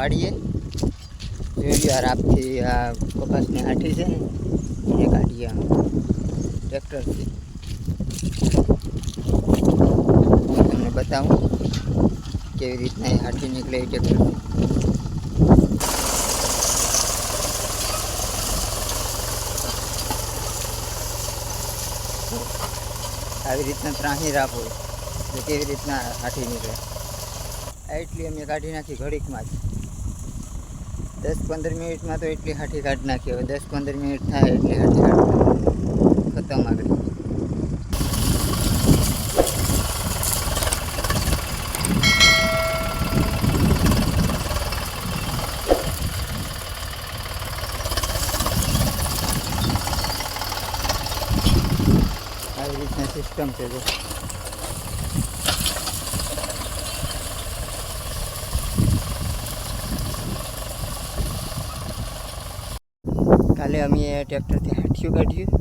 વાડીએ જોઈ લો આ રાપથી આ કપાસની હાઠી છે ને એ કાઢીએ આમ ટ્રેક્ટરથી હું તમને બતાવું કેવી રીતના એ હાઠી નીકળે એ ટ્રેક્ટરથી આવી રીતના ત્રાહી રાપ હોય તો કેવી રીતના હાથી નીકળે આ એટલી અમે કાઢી નાખી ઘડીકમાં જ દસ પંદર મિનિટમાં તો એટલી હાથી કાઢી નાખી હવે દસ પંદર મિનિટ થાય એટલી હાથી કાઢી ખતમ આગળ આવી રીતના સિસ્ટમ છે જો કાલે અમે ટ્રેક્ટરથી હાથિયું કાઢ્યું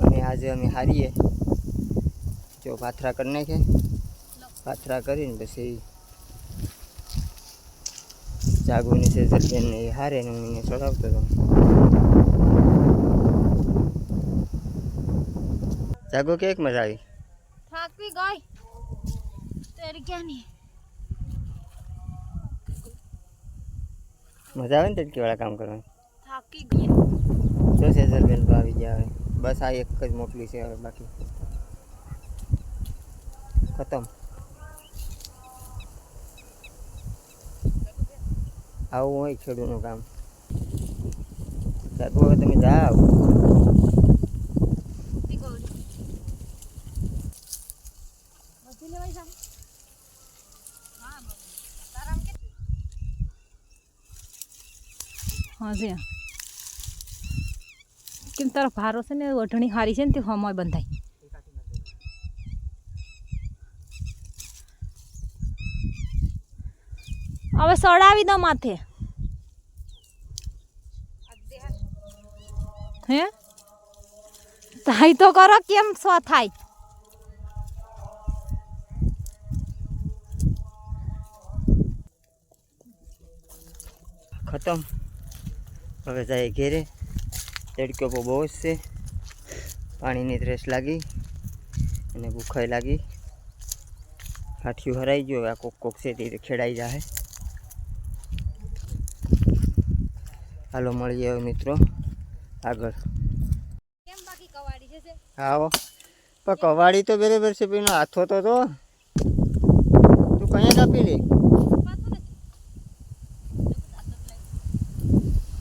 અને આજે અમે હારીએ જો પાથરા કરી નાખે પાથરા કરીને પછી જાગુની છે સર્જનને એ હારે ને હું એને ચડાવતો હતો જાગો કેક મજા આવી થાકી ગઈ તેરી ક્યાંની મજા આવે ને તડકી કામ કરવાની થાકી ગઈ જો સેઝલબેન તો આવી ગયા હવે બસ આ એક જ મોકલી છે હવે બાકી ખતમ આવું હોય ખેડૂતનું કામ જાગો હવે તમે જાઓ છે કેમ તારો ભારો છે ને વઢણી હારી છે ને, તે હમય બંધાય. હવે સડાવી દો માથે. હે? થાય તો કરો, કેમ સ્વ થાય? ખતમ. હવે જાય ઘેરે તડકો બહુ બહુ જ છે પાણીની ત્રેસ લાગી અને ભૂખાઈ લાગી કાઠિયું હરાઈ ગયું હવે આ કોક કોક છે તે ખેડાઈ જાય હાલો મળીએ હવે મિત્રો આગળ કેમ બાકી કવાડી છે હા આવો પણ કવાડી તો બરાબર છે પેલો હાથો તો તો તું કયા કાપી લે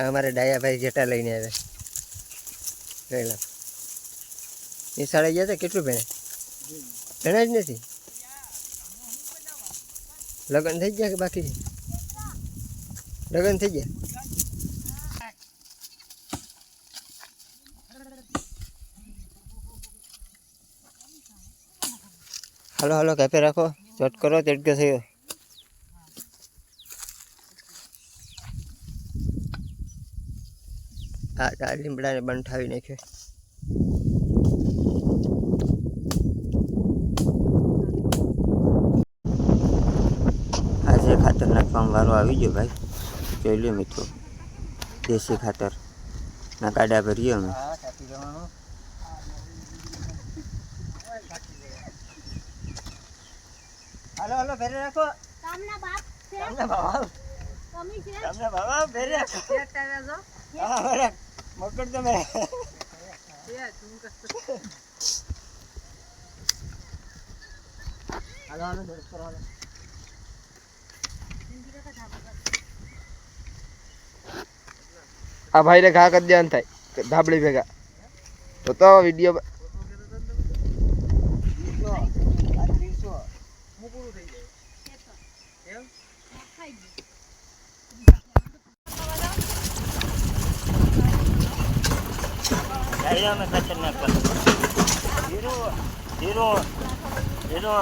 આ અમારે ડાયાભાઈ જેટા લઈને આવે. રહેલા એ સાડા ગયા હતા? કેટલું ભણે? ભેણા જ નથી? લગ્ન થઈ ગયા કે બાકી લગ્ન થઈ ગયા? હાલો હાલો, કાપે રાખો. ચોટ કરો, તેડકે થયો. આ આ લીમડાને બંઠાવી નાખ્યો આજે ખાતર નાખવાનો વારો આવી ગયો ભાઈ જોઈ લ્યો મિત્રો દેશી ખાતર ના ગાડા ભરીએ અમે હાલો હાલો ભેરે રાખો તામના બાપ છે તમને ભાવ કમી છે તમને ભાવ ભેરે રાખો સેટ આવ્યા છો હા ભરે મકડ તમે હાલો હાલો દોડ કરો હાલો આ ભાઈને ઘા કરી દેવાનું થાય ધાબળી ભેગા તો તો વિડીયો જઈએ અમે ખાતર નાખવા હીરો હીરો હીરો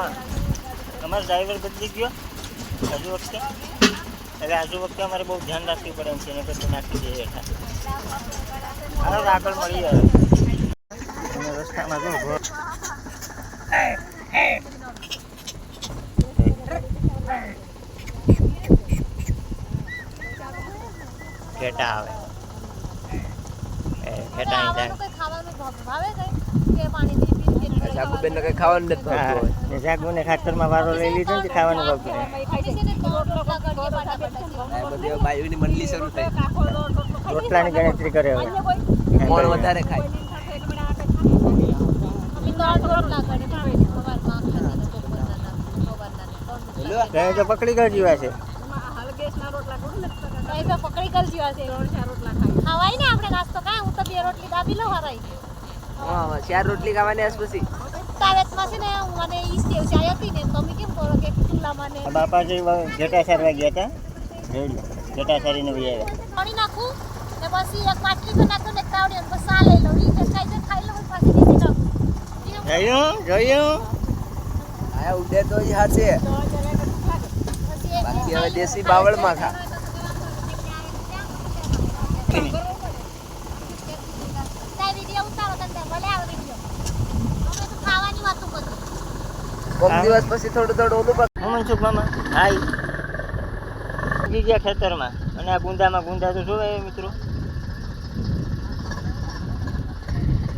અમારો ડ્રાઈવર બદલી ગયો હજુ વખતે. એટલે હજુ વખતે અમારે બહુ ધ્યાન રાખવું પડે એમ છે એને પછી નાખી દઈએ હેઠા. હાલો આગળ મળી જાય અને રસ્તામાં જો ઘેટા આવે. જાય ખાવાનું ભાવે કઈ કે પાણી પી પી ને કઈ ખાવાનું નથી ભાવતું હોય. હા જાગુને ખાતરમાં વારો લઈ લીધો ને ખાવાનું ભાવતું નહીં. શરૂ થઈ ગણતરી કરે હવે કોણ વધારે ખાય તો પકડી ગયો જીવા છે પકડી કર જીવા છે ખાવાય ને આપણે નાસ્તો. કાંઈ હું તો બે રોટલી દાબી લઉં હરાઈ. હા ચાર રોટલી ખાવાની હશે પછી. તાવેતમાં છે ને મને ઈ સેવ ચાય હતી ને તમે કેમ કરો કે ખુલ્લામાં ને આ બાપાજી વ- સારવા ગયા હતા જોઈ સારીને વહી આવ્યા. પાણી નાખું ને પછી એક પર નાખું ને તાવડી અને પછી આ લઈ લઉં. ઈ જે ખાઈ ખાઈ લઉં પાછી બીજી નાખું જોયું? જોયું? આ ઉડે તો જ હાથે. બાકી હવે દેશી બાવળમાં ખા તાય વીડિયો ઉતારો તને ભલે આવે વીડિયો અમે તો ખાવાની વાતો કરું કોક દિવસ પછી થોડું થોડું ઓલું પણ હું મનસુખ મામા હાય ઉગી ગયા ખેતરમાં. અને આ ગુંદામાં ગુંદા તો જોવે મિત્રો.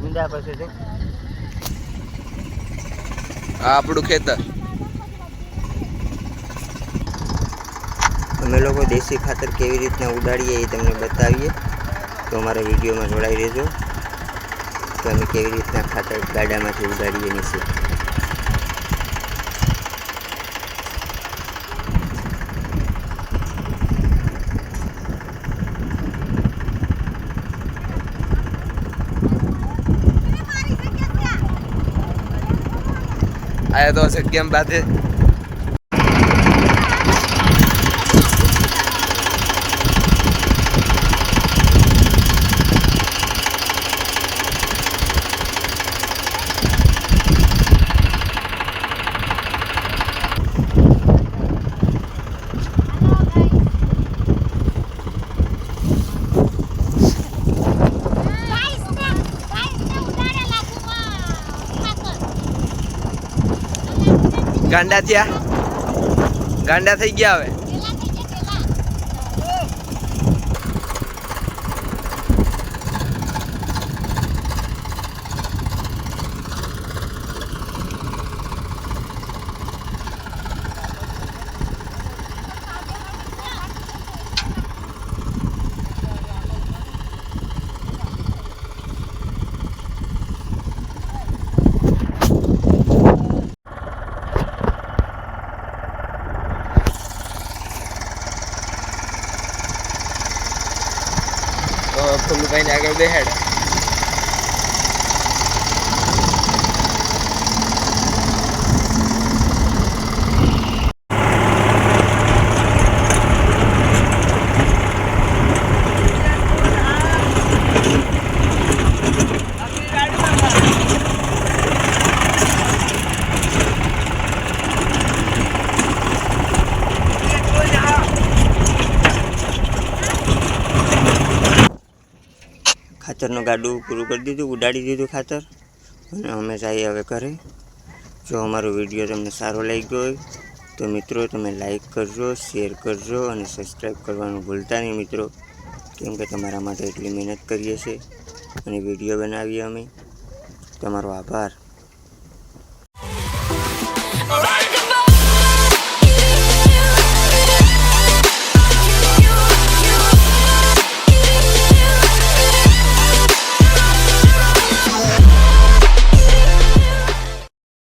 ગુંદા પછી જો આ આપણું ખેતર. અમે લોકો દેશી ખાતર કેવી રીતના ઉડાડીએ એ તમને બતાવીએ. તો અમારા વિડીયોમાં જોડાઈ રહેજો. તો અમે કેવી રીતના ખાતર ગાડામાંથી ઉડાડીએ નીચે. આયા તો હશે બાતે ગાંડા થયા. ગાંડા થઈ ગયા હવે. તો ફૂલભાઈ ને આગળ બેહાડ. ખાતરનું ગાડું પૂરું કરી દીધું, ઉડાડી દીધું ખાતર. અને અમે જઈએ હવે ઘરે. જો અમારો વીડિયો તમને સારો લાગ્યો હોય, તો મિત્રો તમે લાઈક કરજો, શેર કરજો અને સબસ્ક્રાઈબ કરવાનું ભૂલતા નહીં મિત્રો. કેમ કે તમારા માટે એટલી મહેનત કરીએ છીએ અને વીડિયો બનાવીએ અમે. તમારો આભાર.